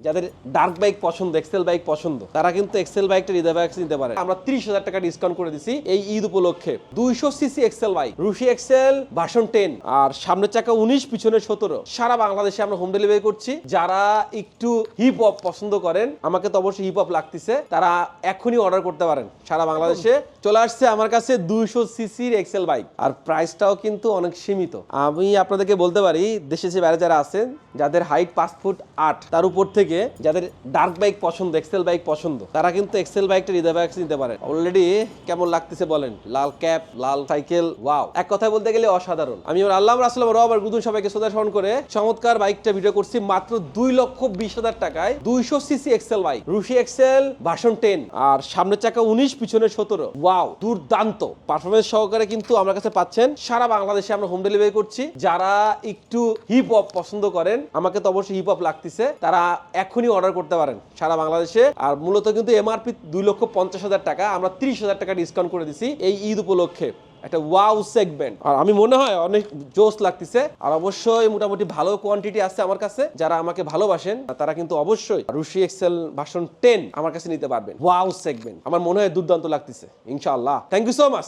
যাদের dark bike পছন্দ Excel bike পছন্দ, তারা কিন্তু এক্সেল বাইকটা হৃদয় বাইক নিতে পারে। আমরা ত্রিশ হাজার টাকা ডিসকাউন্ট করে দিছি এই ঈদ উপলক্ষে। দুইশো সিসি এক্সেল বাইক রুশি এক্সেল ভাষণ টেন আর সামনের চাকা উনিশ, পিছনে সতেরো। সারা বাংলাদেশে আমরা হোম ডেলিভারি করছি। যারা একটু হিপ হপ পছন্দ করেন, আমাকে তো অবশ্যই হিপ হপ লাগতেছে, তারা এখনই অর্ডার করতে পারেন। সারা বাংলাদেশে চলে আসছে আমার কাছে দুইশো সিসির এক্সেল বাইক আর প্রাইসটাও কিন্তু অনেক সীমিত। আমি আপনাদেরকে বলতে পারি, দেশে যে বাইরে যারা আছেন, যাদের হাইট পাঁচ ফুট আট, তার উপর থেকে যাদের ডার্ক বাইক পছন্দ এক্সেল বাইক পছন্দ, তারা কিন্তু এক্সেল বাইকটা হৃদয় বাইক নিতে পারেন অলরেডি কেমন লাগতেছে বলেন? লাল ক্যাপ লাল সাইকেল ওয়াও এক কথায় বলতে গেলে অসাধারণ। আমি ওর আল্লাহ রাসলাম রবার গুদুন সবাইকে শ্রদ্ধা স্মরণ করে চমৎকার বাইকটা ভিডিও করছি মাত্র দুই লক্ষ বিশ হাজার টাকায় দুইশো সিসি এক্সেল বাইক রুশি এক্সেল ভাষণ টেন আর সামনের চাকা উনিশ পিছনে সতেরো। ওয়াও দুর্দান্ত। পারফরমেন্স সহকারে কিন্তু আমার কাছে পাচ্ছেন সারা বাংলাদেশে আমরা হোম ডেলিভারি করছি। যারা একটু হিপ হপ পছন্দ করেন, আমাকে তো অবশ্যই হিপ হপ লাগতেছে। তারা এখনই অর্ডার করতে পারেন সারা বাংলাদেশে। আর মূলত কিন্তু এমআরপি দুই লক্ষ পঞ্চাশ হাজার টাকা, আমরা ত্রিশ হাজার টাকা ডিসকাউন্ট করে দিছি এই ঈদ উপলক্ষে। একটা ওয়াও সেগমেন্ট আর আমি মনে হয় অনেক জোস লাগতেছে। আর অবশ্যই মোটামুটি ভালো কোয়ান্টিটি আছে আমার কাছে। যারা আমাকে ভালোবাসেন, তারা কিন্তু অবশ্যই রুশি এক্সেল ভার্সন টেন আমার কাছে নিতে পারবেন। ওয়াও সেগমেন্ট আমার মনে হয় দুর্দান্ত লাগতেছে, ইনশাআল্লাহ। Thank you so much